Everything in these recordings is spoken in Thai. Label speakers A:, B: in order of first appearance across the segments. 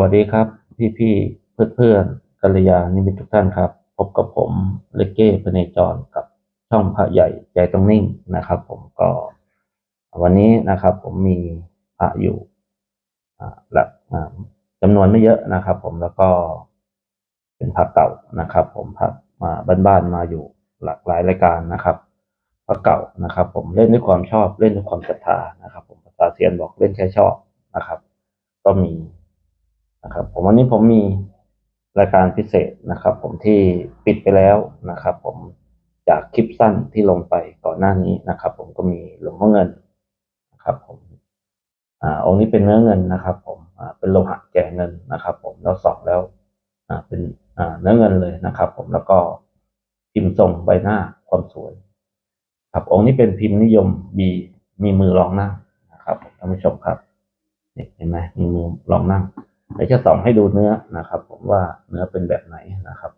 A: วัสดีครับ พี่พี่เพื่อนเพื่อนกัลยาณมิตรทุกท่านครับ พบกับผมเลกเก้พเนจรกับช่องพระใหญ่ใจต้องนิ่งนะครับ ผมก็ วันนี้นะครับ ผมมีพระอยู่อ่าหลักจำนวนไม่เยอะนะครับ ผมแล้วก็เป็นพระเก่านะครับ ผมพระมาบ้านๆมาอยู่หลากหลายรายการนะครับพระเก่านะครับ ผมเล่นด้วยความชอบเล่นด้วยความศรัทธานะครับ ผมภาษาเซียนบอกเล่นแค่ชอบนะครับ ก็มี นะครับ ผมวันนี้ผมมีรายการพิเศษนะครับ ผมที่ปิดไปแล้วนะครับ ผมจากคลิปสั้นที่ลงไปก่อนหน้านี้นะครับ ผมก็มีหลวงพ่อเงินนะครับ ผมอ่าองค์นี้เป็นเนื้อเงินนะครับ ผมอ่าเป็นโลหะแก่เงินนะครับ ผมแล้วสองแล้วอ่าเป็นอ่าเนื้อเงินเลยนะครับ ผมแล้วก็พิมพ์ทรงใบหน้าความสวย ครับองค์นี้เป็นพิมพ์นิยมบีมีมือรองนั่งนะครับท่านผู้ชมครับเห็นไหมมีมือรองนั่ง เดี๋ยวจะส่องให้ดูเนื้อนะครับ ผมว่าเนื้อเป็นแบบไหนนะครับ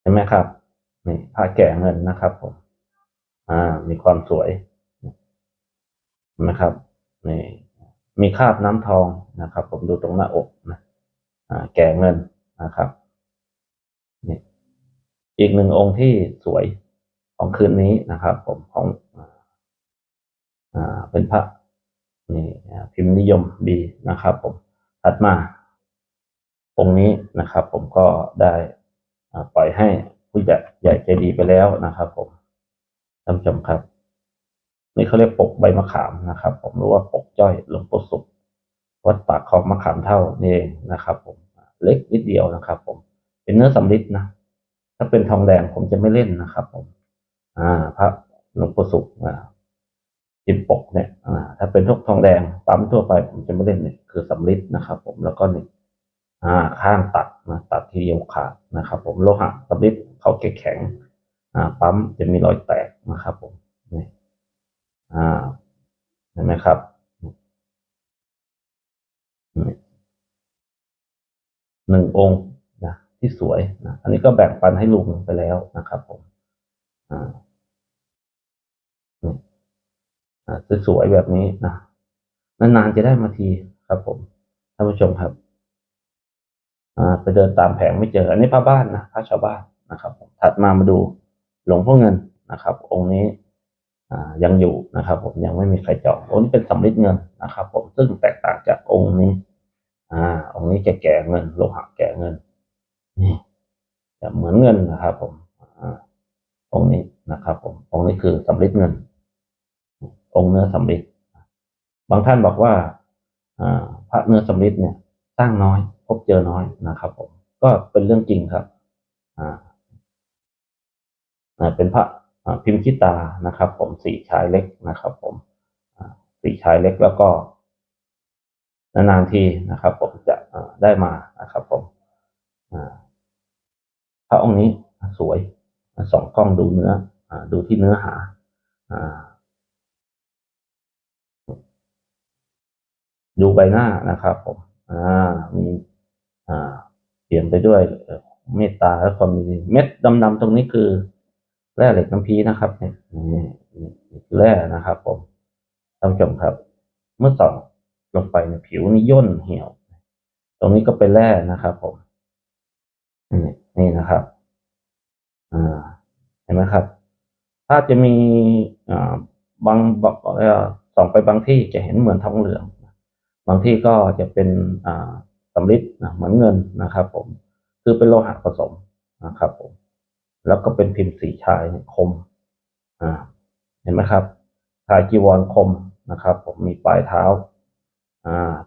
A: เห็นไหมครับนี่ผ้าแก่เงินนะครับ ผม อ่า มีความสวยเห็นไหมครับนี่มีคราบน้ำทองนะครับ ผมดูตรงหน้าอกนะอ่า แก่เงินนะครับนี่อีกหนึ่งองค์ที่สวยของคืนนี้นะครับ ผมของอ่าเป็นพระ นี่พิมพ์นิยมดีนะครับผมถัดมาองนี้นะครับผมก็ได้ปล่อยให้ผู้ใหญ่ใหญ่ใจดีไปแล้วนะครับ ผมท่านผู้ชมครับ นี่เขาเรียกปกใบมะขามนะครับ ผมรู้ว่าปกจ้อยหลวงปู่สุขวัดปากคลองมะขามเท่านี่เองนะครับ ผมเล็กนิดเดียวนะครับ ผม เป็นเนื้อสำริดนะถ้าเป็นทองแดงผมจะไม่เล่นนะครับ ผม อ่า พระหลวงปู่สุขอ่า จิมปกเนี่ยอ่าถ้าเป็นทกทองแดงปั๊มทั่วไปผมจะไม่เล่นเนี่ยคือสำริดนะครับ ผมแล้วก็นี่อ่าข้างตัดนะตัดทีเดียวขาดนะครับ ผมโลหะสำริดเขาแข็งอ่าปั๊มจะมีรอยแตกนะครับ ผมนี่อ่าเห็นไหมครับนี่หนึ่งองค์นะที่สวยนะอันนี้ก็แบ่งปันให้ลุงไปแล้วนะครับ ผมอ่า สวยๆแบบนี้นะนานๆจะได้มาทีครับ ผมท่านผู้ชมครับอ่าไปเดินตามแผงไม่เจอ อันนี้พระบ้านนะพระชาวบ้านนะครับ ผมถัดมามาดูหลวงพ่อเงินนะครับ องค์นี้อ่ายังอยู่นะครับ ผมยังไม่มีใครจององค์นี้เป็นสำริดเงินนะครับ ผมซึ่งแตกต่างจากองค์นี้ อ่า องค์นี้จะแก่เงินโลหะแก่เงินนี่เหมือนเงินนะครับ ผมอ่าองค์นี้นะครับ ผมองค์นี้คือสำริดเงิน องค์เนื้อสำริดบางท่านบอกว่าพระเนื้อสำริดเนี่ยสร้างน้อย พบเจอน้อยนะครับ ผม ก็เป็นเรื่องจริงครับเป็นพระพิมพ์คิตานะครับ ผมสี่ชายเล็กนะครับ ผมสี่ชายเล็กแล้วก็นานๆทีนะครับ ผมจะได้มานะครับ ผมพระองค์นี้สวยสองกล้องดูเนื้อดูที่เนื้อหา ดูใบหน้านะครับผมอ่ามีอ่าเปลี่ยนไปด้วยเมตตาและความมีเม็ดดำๆตรงนี้คือแร่เหล็กน้ำพีนะครับเนี่ยนี่แร่นะครับ ผมท่านผู้ชมครับ เมื่อส่องลงไปในผิวนี่ย่นเหี่ยว ตรงนี้ก็เป็นแร่นะครับ ผมนี่นะครับอ่าเห็นไหมครับ ถ้าจะมีอ่าบางบอกส่องไปบางที่จะเห็นเหมือนทองเหลือง บางที่ก็จะเป็นสำริดนะเหมือนเงินนะครับผมคือเป็นโลหะผสมนะครับผมแล้วก็เป็นพิมพ์สีชายคมเห็นไหมครับชายจีวรคมนะครับ ผมมีปลายเท้า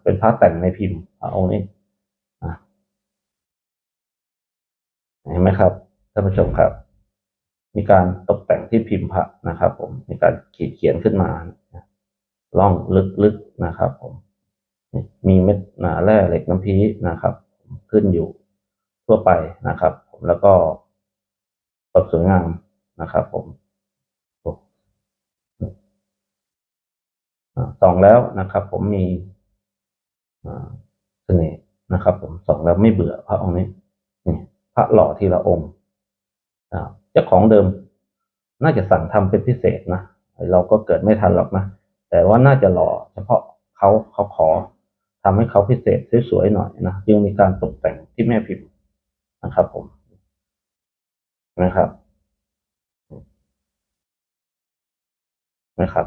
A: เป็นผ้าแต่งในพิมพ์พระองค์นี้อ่าเห็นไหมครับท่านผู้ชมครับ มีการตกแต่งที่พิมพ์พระนะครับ ผมมีการขีดเขียนขึ้นมาล่องลึกๆนะครับ ผม มีเม็ดหนาแร่เหล็กน้ำพีนะครับ ขึ้นอยู่ทั่วไปนะครับ ผมแล้วก็ความสวยงามนะครับ ผมสองแล้วนะครับ ผมมีเสน่ห์นะครับ ผมสองแล้วไม่เบื่อพระองค์นี้นี่พระหล่อทีละองค์เจ้าของเดิม น่าจะสั่งทำเป็นพิเศษนะเราก็เกิดไม่ทันหรอกนะแต่ว่าน่าจะหล่อเฉพาะเขาเขาขอ ทำให้เขาพิเศษสวยๆหน่อยนะจึงมีการตกแต่งที่แม่พิมพ์นะครับ ผมนะครับนะครับ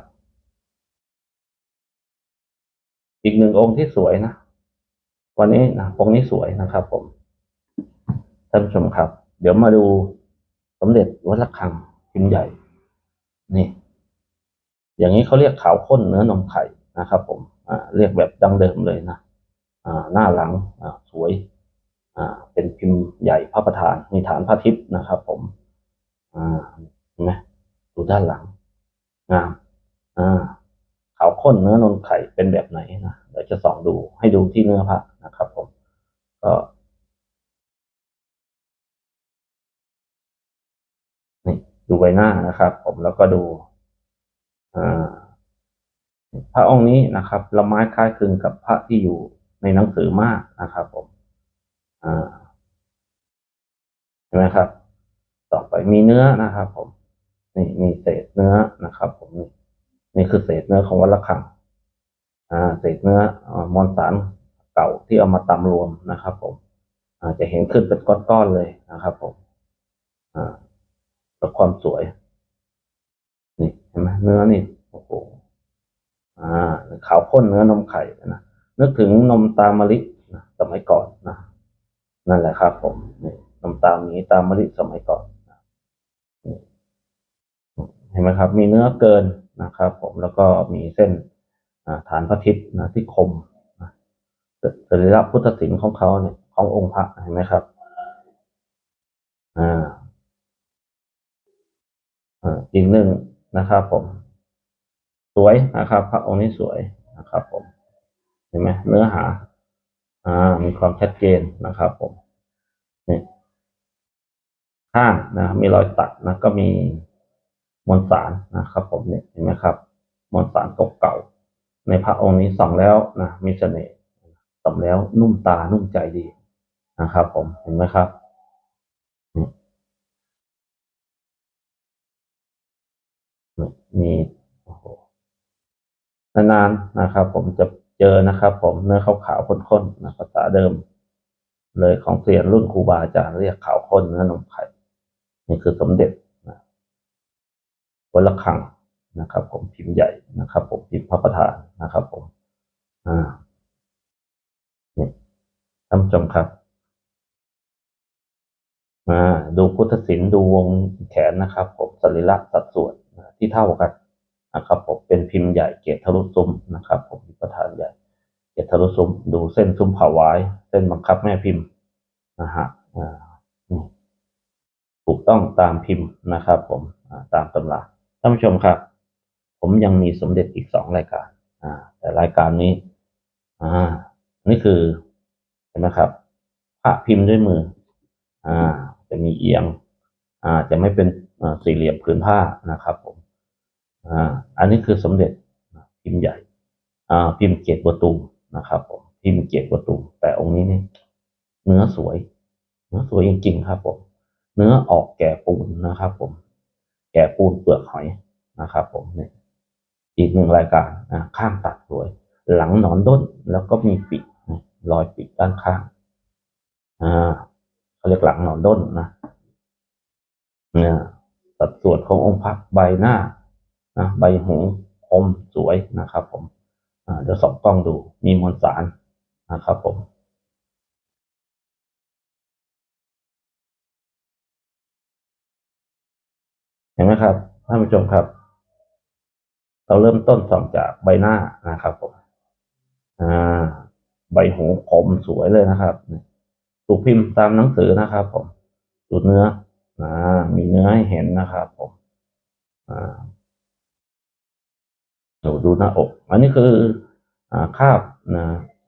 A: อีกหนึ่งองค์ที่สวยนะ วันนี้นะองค์นี้สวยนะครับ ผมท่านผู้ชมครับ เดี๋ยวมาดูสมเด็จวัดระฆังพิมพ์ใหญ่ นี่ อย่างนี้เขาเรียกขาวข้นเนื้อนมไข่ นะครับผมเรียกแบบดั้งเดิมเลยนะหน้าหลังสวยเป็นพิมพ์ใหญ่พระประธานมีฐานพระทิพย์นะครับ ผมเห็นไหมดูด้านหลังงามขาวข้นเนื้อนมไข่เป็นแบบไหนนะเดี๋ยวจะส่องดูให้ดูที่เนื้อพระนะครับ ผมก็นี่ดูใบหน้านะครับ ผมแล้วก็ดูอ่า พระองค์นี้นะครับละไม้คล้ายคลึงกับพระที่อยู่ในหนังสือมากนะครับ ผมอ่าเห็นไหมครับ ต่อไปมีเนื้อนะครับ ผม นี่มีเศษเนื้อนะครับ ผมนี่นี่คือเศษเนื้อของวัดระฆังอ่าเศษเนื้อมวลสารเก่าที่เอามาตำรวมนะครับ ผมอาจะเห็นขึ้นเป็นก้อนๆเลยนะครับ ผมอ่าแล้วความสวย นี่เห็นไหมเนื้อนี่ อ่าขาวข้นเนื้อนมไข่นะนึกถึงนมตามะลินะสมัยก่อนนะนั่นแหละครับ ผมนี่นมตามนี้ตามมะลิสมัยก่อนเห็นไหมครับ มีเนื้อเกินนะครับ ผมแล้วก็มีเส้นฐานพระทิพย์นะที่คมสรีระพุทธศิลป์ของเขาเนี่ยขององค์พระเห็นไหมครับอ่าอ่าอีกหนึ่งนะครับผม สวยนะครับพระองค์นี้สวยนะครับผมเห็นไหมเนื้อหา อ่า มีความชัดเจนนะครับผมนี่ข้างนะมีรอยตัดนะก็มีมวลสารนะครับผมเนี่ยเห็นไหมครับมวลสารเก่าๆในพระองค์นี้ส่องแล้วนะมีเสน่ห์ส่องแล้วนุ่มตานุ่มใจดีนะครับ ผมเห็นไหมครับมีโอ้โห นานๆนะครับ ผมจะเจอนะครับ ผมเนื้อขาวๆข้นๆนะภาษาเดิม เลยของเสียนรุ่นครูบาอาจารย์เรียกขาวข้นเนื้อนมไข่นี่คือสมเด็จนะวัดระฆังนะครับ ผมพิมพ์ใหญ่นะครับ ผมพิมพ์พระประธานนะครับ ผม อ่านี่ท่านผู้ชมครับอ่าดูพุทธศิลป์ดูวงแขนนะครับ ผมสรีระสัดส่วนที่เท่ากัน นะครับผมเป็นพิมพ์ใหญ่เกศทะลุซุ้มนะครับ ผมประธานใหญ่ เกศทะลุซุ้มดูเส้นซุ้มผ่าไว้ เส้นบังคับแม่พิมพ์นะฮะอ่าถูกต้องตามพิมพ์นะครับ ผมอ่าตามตำราท่านผู้ชมครับ ผมยังมีสมเด็จอีกสองรายการอ่าแต่รายการนี้อ่านี่คือเห็นไหมครับพระพิมพ์ด้วยมือ อ่า จะมีเอียง อ่า จะไม่เป็นสี่เหลี่ยมผืนผ้านะครับผม อ่าอันนี้คือสมเด็จพิมพ์ใหญ่อ่าพิมพ์เกตบัวตูนะครับผมพิมพ์เกตบัวตู แต่องค์นี้เนี่ยเนื้อสวย เนื้อสวยจริงๆครับผมเนื้อออกแก่ปูนนะครับ ผม แก่ปูนเปลือกหอยนะครับ ผมเนี่ยอีกหนึ่งรายการอ่าข้างตัดสวย หลังหนอนด้นแล้วก็มีปีกรอยปีกด้านข้างอ่าเขาเรียกหลังหนอนด้นนะเนี่ยสัดส่วนขององค์พระใบหน้า นะใบหูคมสวยนะครับผมเดี๋ยวส่องกล้องดูมีมวลสารนะครับผมเห็นไหมครับท่านผู้ชมครับ เราเริ่มต้นส่องจากใบหน้านะครับผมอ่าใบหูคมสวยเลยนะครับถูกพิมพ์ตามหนังสือนะครับ ผมดูเนื้ออ่ามีเนื้อให้เห็นนะครับ ผม ดูดูหน้าอก อันนี้คืออ่าคาบนะ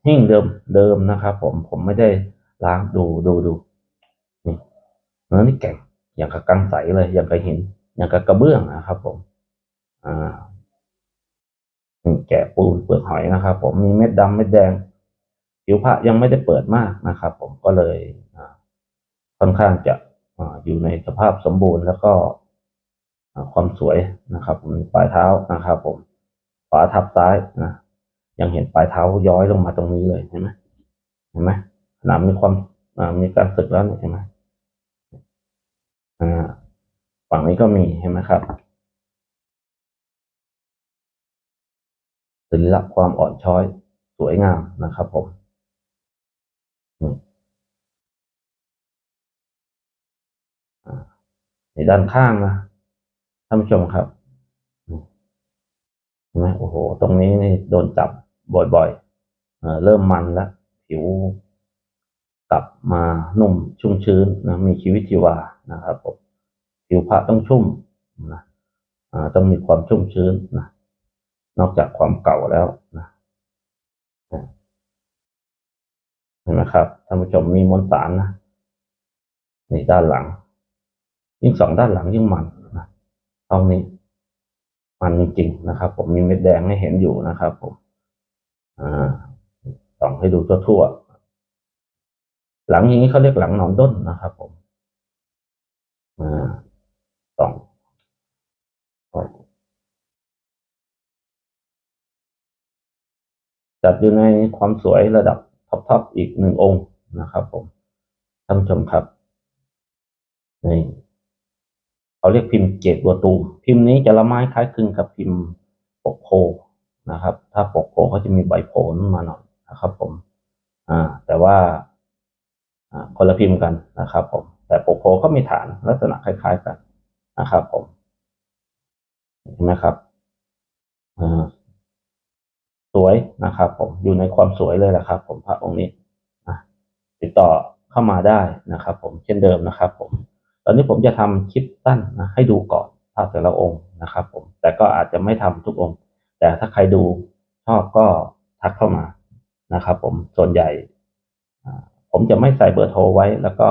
A: หิ้งเดิมเดิมนะครับผมผมไม่ได้ล้างดูดูดูนี่เนื้อนี่แก่งอย่างกับกังใสเลย อย่างกับหิน อย่างกับกระเบื้องนะครับ ผม อ่านี่แกะปูนเปลือกหอยนะครับ ผมมีเม็ดดำเม็ดแดงผิวพระยังไม่ได้เปิดมากนะครับ ผมก็เลยค่อนข้างจะอยู่ในสภาพสมบูรณ์แล้วก็ความสวยนะครับ ผมปลายเท้านะครับ ผม ฝาทับซ้ายนะยังเห็นปลายเท้าย้อยลงมาตรงนี้เลยเห็นไหมเห็นไหมหนามมีความมีการสึกแล้วเห็นไหมอ่าฝั่งนี้ก็มีเห็นไหมครับศิลปะความอ่อนช้อยสวยงามนะครับผมอ่าในด้านข้างนะท่านผู้ชมครับ นไหมโอ้โห ตรงนี้นี่โดนจับบ่อยๆเเริ่มมันแล้ว ผิวกลับมานุ่มชุ่มชื้นนะมีชีวิตชีวานะครับผมผิวพระต้องชุ่มนะต้องมีความชุ่มชื้นนะนอกจากความเก่าแล้วนะเห็นไหมครับท่านผู้ชมมีมวลสารนะในด้านหลัง ยิ่งสองด้านหลังยิ่งมันนะห้องนี้ มันจริงๆนะครับ ผมมีเม็ดแดงให้เห็นอยู่นะครับ ผมอ่าส่องให้ดูทั่วๆหลังอย่างนี้เขาเรียกหลังหนอนด้นนะครับ ผมอ่าส่องจัดอยู่ในความสวยระดับท็อปๆอีกหนึ่งองค์นะครับ ผมท่านผู้ชมครับนี่ เขาเรียกพิมพ์เกตัวตูมพิมพ์นี้จะละไม้คล้ายคลึงกับพิมพ์ปกโพนะครับ ถ้าปกโพเขาจะมีใบโพนมาหน่อยนะครับ ผม อ่า แต่ว่าอ่าคนละพิมพ์กันนะครับ ผม แต่ปกโพก็มีฐานลักษณะคล้าย ๆกันนะครับ ผมเห็นไหมครับอ่าสวยนะครับ ผมอยู่ในความสวยเลยแหละครับ ผมพระองค์นี้อะติดต่อเข้ามาได้นะครับ ผมเช่นเดิมนะครับ ผม ตอนนี้ผมจะทำคลิปสั้นนะให้ดูก่อนภาพแต่ละองค์นะครับผมแต่ก็อาจจะไม่ทำทุกองค์ แต่ถ้าใครดูชอบก็ทักเข้ามานะครับ ผมส่วนใหญ่ผมจะไม่ใส่เบอร์โทรไว้ แล้วก็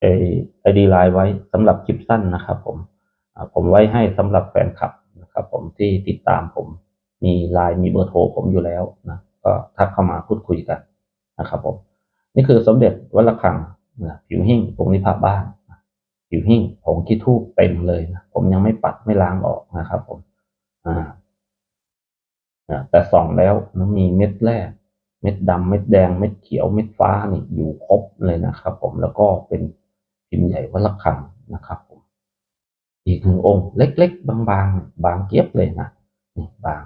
A: ไอไอดีไลน์ไว้สำหรับคลิปสั้นนะครับ ผมผมไว้ให้สำหรับแฟนคลับนะครับ ผมที่ติดตามผมมีไลน์มีเบอร์โทรผมอยู่แล้วนะก็ทักเข้ามาพูดคุยกันนะครับ ผม นี่คือสมเด็จวัดระฆัง นะผิวหิ้งองค์นี้ภาพบ้านผิวหิ้งผงขี้ทูบเต็มเลยนะผมยังไม่ปัดไม่ล้างออกนะครับผมอ่าแต่ส่องแล้วนะมีเม็ดแรก เม็ดดำเม็ดแดง เม็ดเขียวเม็ดฟ้านี่อยู่ครบเลยนะครับ ผมแล้วก็เป็นพิมพ์ใหญ่วัดระฆังนะครับ ผม อีกหนึ่งองค์เล็ก ๆ บางๆบางเกียบเลยนะนี่บาง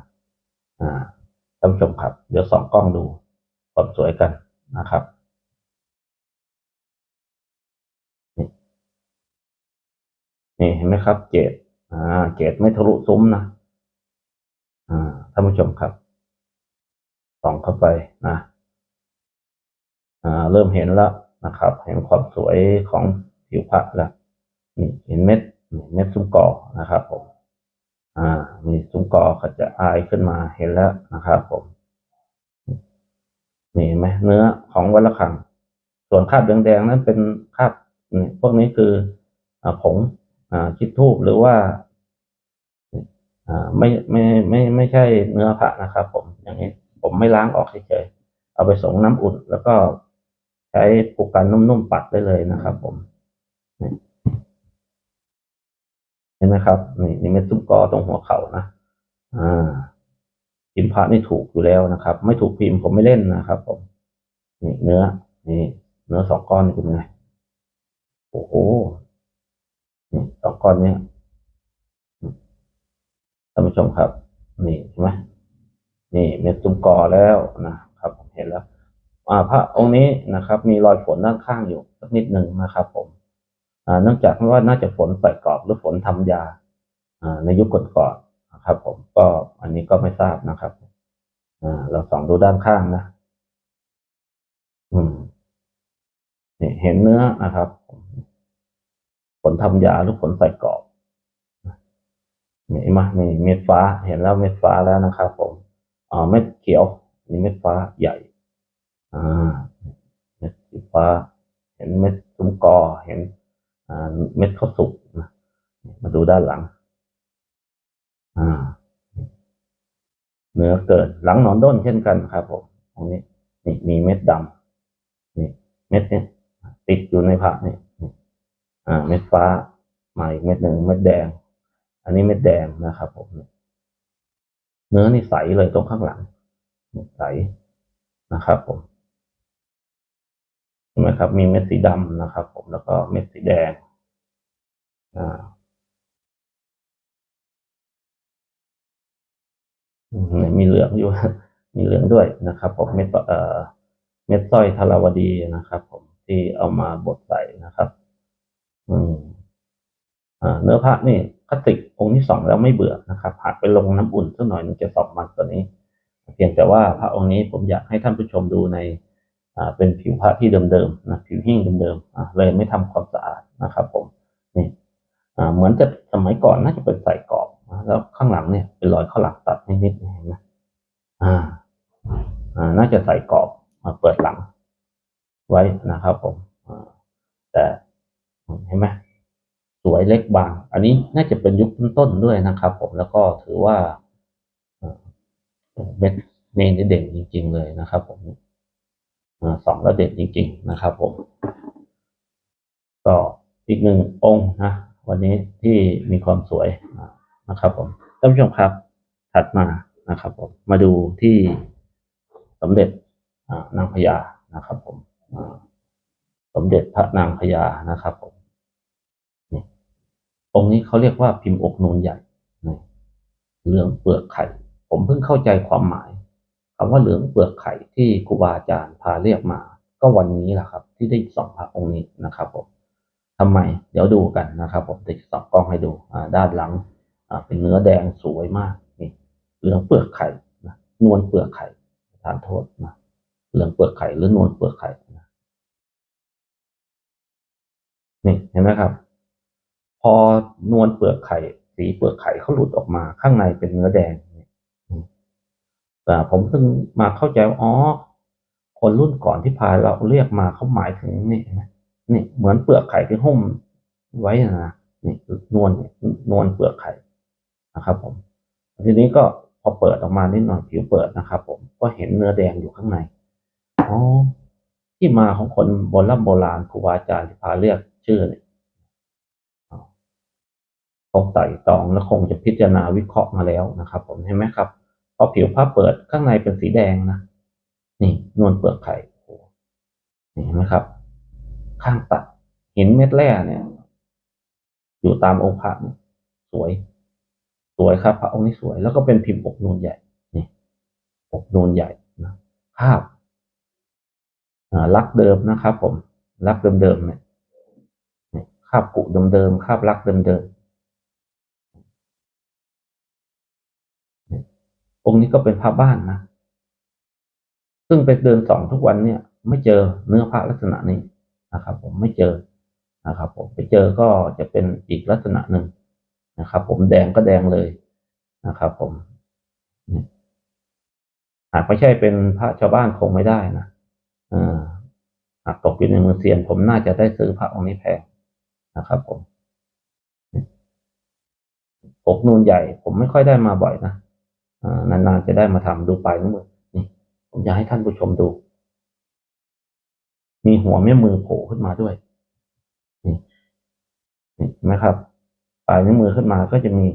A: อ่าท่านผู้ชมครับ เดี๋ยวส่องกล้องดูความสวยกันนะครับ นี่ นี่เห็นไหมครับ เกตอ่า เกตไม่ทะลุซุ้มนะอ่าท่านผู้ชมครับส่องเข้าไปนะอ่า เริ่มเห็นแล้วนะครับ เห็นความสวยของผิวพระแล้วนี่เห็นเม็ดเม็ดซุ้มกอนะครับ ผม อ่า มีซุ้มกอก็จะอายขึ้นมาเห็นแล้วนะครับ ผม นี่เห็นไหมเนื้อของวัดระฆัง ส่วนคราบแดงๆนั้นเป็นคราบพวกนี้คือผง คิดทูบหรือว่าอ่ไม่ไม่ไม่ไม่ใช่เนื้อพระนะครับผมอย่างนี้ผมไม่ล้างออกเฉยๆเอาไปส่งน้ำอุ่น แล้วก็ใช้ผูกกันนุ่มๆปัดได้เลยนะครับผมเห็นไหมครับ นี่นี่เม็ดซุ้มกอตรงหัวเข่านะอ่าพิมพ์พระนี่ถูกอยู่แล้วนะครับ ไม่ถูกพิมพ์ผมไม่เล่นนะครับ ผม นี่เนื้อ นี่ เนื้อสองก้อนนี่เป็นไงโอ้โห สองก้อนเนี้ยท่านผู้ชมครับ นี่ใช่ไหมนี่เม็ดซุ้มกอแล้วนะครับ ผมเห็นแล้วอ่าพระองค์นี้นะครับ มีรอยฝนด้านข้างอยู่สักนิดหนึ่งนะครับ ผมอ่าเนื่องจากว่าน่าจะฝนใส่กรอบหรือฝนทำยาอ่าในยุคก่อนๆนะครับ ผมก็อันนี้ก็ไม่ทราบนะครับอ่าเราส่องดูด้านข้างนะอืมนี่เห็นเนื้อนะครับ ผมฝนทำยาหรือฝนใส่กรอบนี่มานี่เม็ดฟ้าเห็นแล้วเม็ดฟ้าแล้วนะครับผมอ่าเม็ดเขียวนี่เม็ดฟ้าใหญ่อ่าเม็ดสีฟ้า เห็นเม็ดซุ้มกอเห็นอ่าเม็ดข้าวสุกนะมาดูด้านหลัง อ่า เนื้อเกินหลังหนอนด้นเช่นกันครับผมตรงนี้นี่มีเม็ดดำนี่เม็ดเนี่ยติดอยู่ในผักนี่นี่ อ่า เม็ดฟ้ามาอีกเม็ดหนึ่งเม็ดแดง อันนี้เม็ดแดงนะครับผมเนื้อนี่ใสเลยตรงข้างหลังใสนะครับผมเห็นไหมครับ มีเม็ดสีดำนะครับ ผมแล้วก็เม็ดสีแดงอ่ามมีเหลืองอยู่ มีเหลืองด้วยนะครับ ผมเม็ดเอ่อเม็ดสร้อยทาราวดีนะครับ ผมที่เอามาบดใส่นะครับ เนื้อพระนี่คลาสสิกองค์ที่สองแล้วไม่เบื่อนะครับหากไปลงน้ำอุ่นสักหน่อยหนึงจะสอบมันตัวนี้ เพียงแต่ว่าพระองค์นี้ผมอยากให้ท่านผู้ชมดูในเป็นผิวพระที่เดิมๆนะผิวหิ้งเดิมๆเลยไม่ทำความสะอาดนะครับ ผมนี่เหมือนจะสมัยก่อนน่าจะเป็นใส่กรอบแล้วข้างหลังเนี่ยเป็นรอยข้าวหลักตัดนิดๆเห็นไหมอ่าน่าจะใส่กรอบมาเปิดหลังไว้นะครับผมแต่ เห็นไหมสวยเล็กบาง อันนี้น่าจะเป็นยุคต้นๆด้วยนะครับ ผมแล้วก็ถือว่าเม็ดเนนนี่เด่นจริง ๆ เลยนะครับ ผมสองแล้วเด่นจริง ๆ นะครับ ผมก็อีกหนึ่งองค์นะวันนี้ที่มีความสวยนะครับ ผมท่านผู้ชมครับ ถัดมานะครับ ผมมาดูที่สมเด็จนางพญานะครับ ผมสมเด็จพระนางพญานะครับ ผม องค์นี้เขาเรียกว่าพิมพ์อกนูนใหญ่เหลืองเปลือกไข่ ผมเพิ่งเข้าใจความหมายคำว่าเหลืองเปลือกไข่ที่ครูบาอาจารย์พาเรียกมา ก็วันนี้แหละครับ ที่ได้สองพระองค์นี้นะครับผมทำไม เดี๋ยวดูกันนะครับ ผมจะสองกล้องให้ดูด้านหลังเป็นเนื้อแดงสวยมากนี่เหลืองเปลือกไข่นะนวลเปลือกไข่ทานโทษนะเหลืองเปลือกไข่หรือนวลเปลือกไข่นะนี่เห็นไหมครับ พอนวลเปลือกไข่ สีเปลือกไข่เขาหลุดออกมา ข้างในเป็นเนื้อแดงนี่นี่แต่ผมเพิ่งมาเข้าใจว่าอ๋อคนรุ่นก่อนที่พาเราเรียกมาเขาหมายถึงนี่นไหมนี่เหมือนเปลือกไข่ที่หุ้มไว้นะนี่นวลนวลเปลือกไข่นะครับผม ทีนี้ก็พอเปิดออกมานิดหน่อยผิวเปิดนะครับ ผมก็เห็นเนื้อแดงอยู่ข้างในอ๋อที่มาของคนโบราณโบราณครูบาอาจารย์ที่พาเรียกชื่อเนี่ย งไต่ตองและคงจะพิจารณาวิเคราะห์มาแล้วนะครับ ผมเห็นไหมครับพอผิวผ้าเปิดข้างในเป็นสีแดงนะนี่นวลเปลือกไข่นี่เห็นไหมครับ ข้างตัดหินเม็ดแร่เนี่ย อยู่ตามองค์พระสวย สวยครับ พระองค์นี้สวย แล้วก็เป็นพิมพ์อกนูนใหญ่นี่อกนูนใหญ่นะภาพอ่าลักเดิมนะครับ ผมลักเดิมๆเนี่ยคาบกุเดิมๆคาบลักเดิมๆนี่ องค์นี้ก็เป็นพระบ้านนะ ซึ่งไปเดินสองทุกวันเนี่ย ไม่เจอเนื้อพระลักษณะนี้นะครับ ผมไม่เจอนะครับ ผมไปเจอก็จะเป็นอีกลักษณะหนึ่งนะครับ ผมแดงก็แดงเลยนะครับ ผมหากไม่ใช่เป็นพระชาวบ้านคงไม่ได้นะอหากตกอยู่ในมือเซียน ผมน่าจะได้ซื้อพระองค์นี้แพงนะครับ ผมอกนูนใหญ่ ผมไม่ค่อยได้มาบ่อยนะ นานๆจะได้มาทำดูปลายนิ้วมือนี่ผมอยากให้ท่านผู้ชมดู มีหัวแม่มือโผล่ขึ้นมาด้วยนี่นี่นไหมครับปลายนิ้วมือขึ้นมาก็จะมี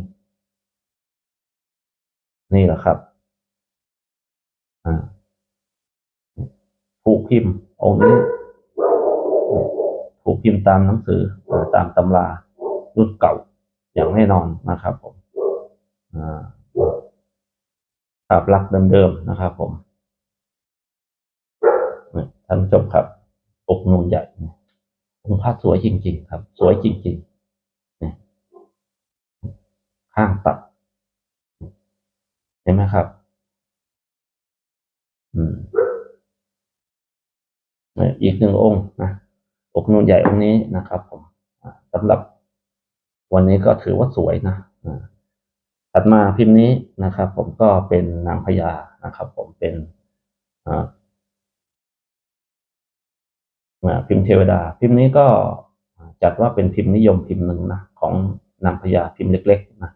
A: นี่แหละครับอ่าถูกพิมพ์องค์นี้ถูกพิมพ์ตามหนังสืออตามตำรารุ่นเก่าอย่างแน่นอนนะครับผมอ่า ภาพลักษณ์เดิมๆนะครับผมท่านผู้ชมครับอกนูนใหญ่องค์พระสวยจริง ๆ ครับ สวยจริงๆข้างตัด เห็นไหมครับ อืมอีกหนึ่งองค์นะอกนูนใหญ่องค์นี้นะครับผมสำหรับวันนี้ก็ถือว่าสวยนะอ่า ถัดมาพิมพ์นี้นะครับ ผมก็เป็นนางพญานะครับ ผมเป็นพิมพ์เทวดา พิมพ์นี้ก็จัดว่าเป็นพิมพ์นิยมพิมพ์หนึ่งนะของนางพญาพิมพ์เล็กๆนะ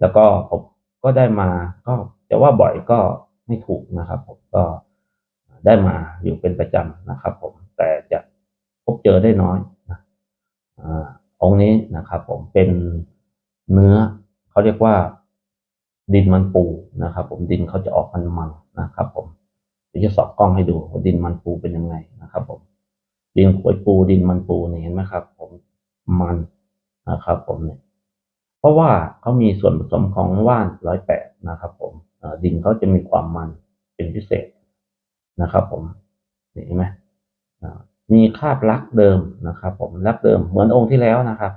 A: แล้วก็ผมก็ได้มาก็จะว่าบ่อยก็ไม่ถูกนะครับ ผมก็ได้มาอยู่เป็นประจำนะครับ ผมแต่จะพบเจอได้น้อยนะอองค์นี้นะครับ ผมเป็นเนื้อเขาเรียกว่า ดินมันปูนะครับ ผมดินเขาจะออกมันมันๆนะครับ ผมเดี๋ยวจะสอบกล้องให้ดูว่าดินมันปูเป็นยังไงนะครับ ผม ดินขวยปูดินมันปูเนี่ยเห็นไหมครับ ผมมันนะครับ ผมเนี่ยเพราะว่าเขามีส่วนผสมของว่านร้อยแปดนะครับ ผมดินเขาจะมีความมันเป็นพิเศษนะครับ ผมเห็นไหมมีคาบลักเดิมนะครับ ผมลักเดิมเหมือนองค์ที่แล้วนะครับ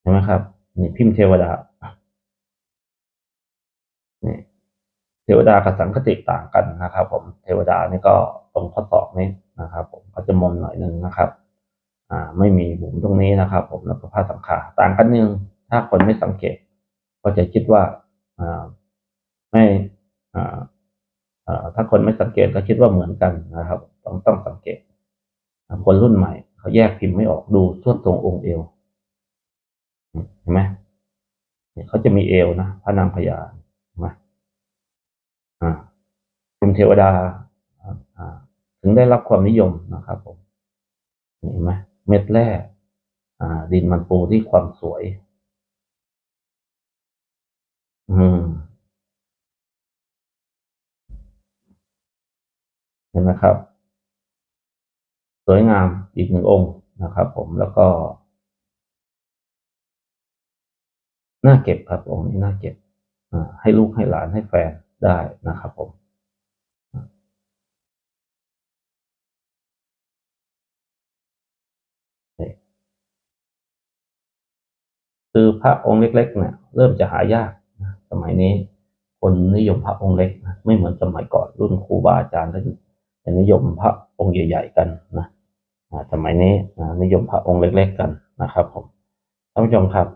A: เห็นไหมครับ นี่พิมพ์เทวดานี่เทวดากับสังคติต่างกันนะครับ ผมเทวดานี่ก็ตรงข้อศอกนี้นะครับ ผมก็จะมนหน่อยหนึ่งนะครับ อ่า ไม่มีบุ๋มตรงนี้นะครับ ผมแล้วก็ผ้าสังขาต่างกันนึงถ้าคนไม่สังเกต ก็จะคิดว่าอ่าไม่อ่าอ่าถ้าคนไม่สังเกตก็คิดว่าเหมือนกันนะครับ ต้องต้องสังเกตคนรุ่นใหม่ เขาแยกพิมพ์ไม่ออกดูส่วนตรงองค์เอว เห็นไหมเขาจะมีเอวนะพระนางพญาเห็นไหมอ่าเป็นเทวดาอ่าอ่าถึงได้รับความนิยมนะครับผมเห็นไหมเม็ดแร่อ่าดินมันปูที่ความสวย อืมเห็นไหมครับ สวยงามอีกหนึ่งองค์นะครับ ผมแล้วก็ น่าเก็บครับองค์นี้น่าเก็บให้ลูกให้หลานให้แฟนได้นะครับผมคือพระองค์เล็กๆเนี่ยเริ่มจะหายากนะสมัยนี้ คนนิยมพระองค์เล็กนะไม่เหมือนสมัยก่อนรุ่นครูบาอาจารย์ท่านจะนิยมพระองค์ใหญ่ ๆ กันนะสมัยนี้นิยมพระองค์เล็ก ๆ กันนะครับผมท่านผู้ชมครับ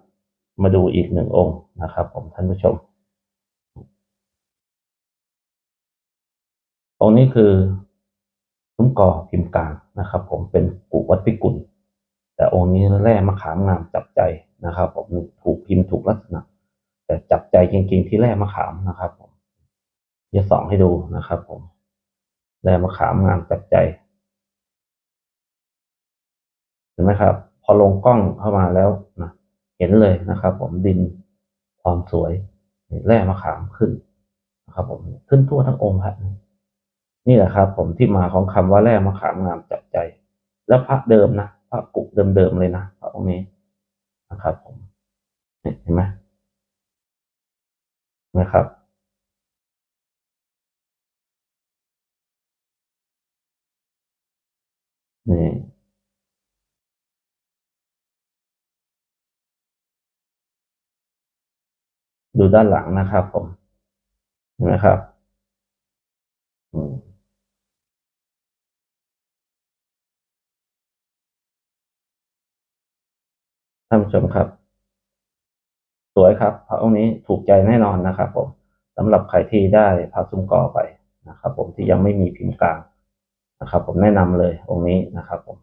A: มาดูอีกหนึ่งองค์นะครับ ผมท่านผู้ชม องค์นี้คือซุ้มกอพิมพ์กลางนะครับ ผมเป็นกุวัดพิกุลแต่องค์นี้แร่มะขามงามจับใจนะครับ ผมถูกพิมพ์ถูกลักษณะ แต่จับใจจริง ๆ ที่แร่มะขามนะครับผมจะส่องให้ดูนะครับ ผมแร่มะขามงามจับใจเห็นไหมครับ พอลงกล้องเข้ามาแล้วนะ เห็นเลยนะครับ ผมดินความสวยแร่มะขามขึ้นนะครับ ผมขึ้นทั่วทั้งองค์พระนี่แหละครับ ผมที่มาของคำว่าแร่มะขามงามจับใจ แล้วพระเดิมนะพระกุกเดิมๆเลยนะพระองค์นี้นะครับ ผมเห็นไหมนะครับนี่ ดูด้านหลังนะครับผมเห็นไหมครับท่านผู้ชมครับ สวยครับพระองค์นี้ถูกใจแน่นอนนะครับผมสำหรับใครที่ได้พระซุ้มกอไปนะครับ ผมที่ยังไม่มีพิมพ์กลางนะครับ ผมแนะนำเลยองค์นี้นะครับ ผม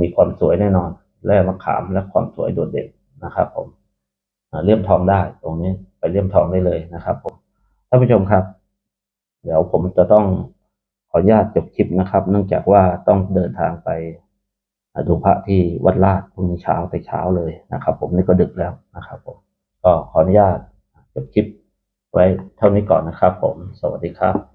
A: มีความสวยแน่นอนแร่มะขามและความสวยโดดเด่นนะครับ ผม เลี่ยมทองได้ตรงนี้ไปเลี่ยมทองได้เลยนะครับผมท่านผู้ชมครับ เดี๋ยวผมจะต้องขออนุญาตจบคลิปนะครับ เนื่องจากว่าต้องเดินทางไปดูพระที่วัดลาดพรุ่งนี้เช้าแต่เช้าเลยนะครับ ผมนี่ก็ดึกแล้วนะครับ ผมก็ขออนุญาตจบคลิปไว้เท่านี้ก่อนนะครับ ผมสวัสดีครับ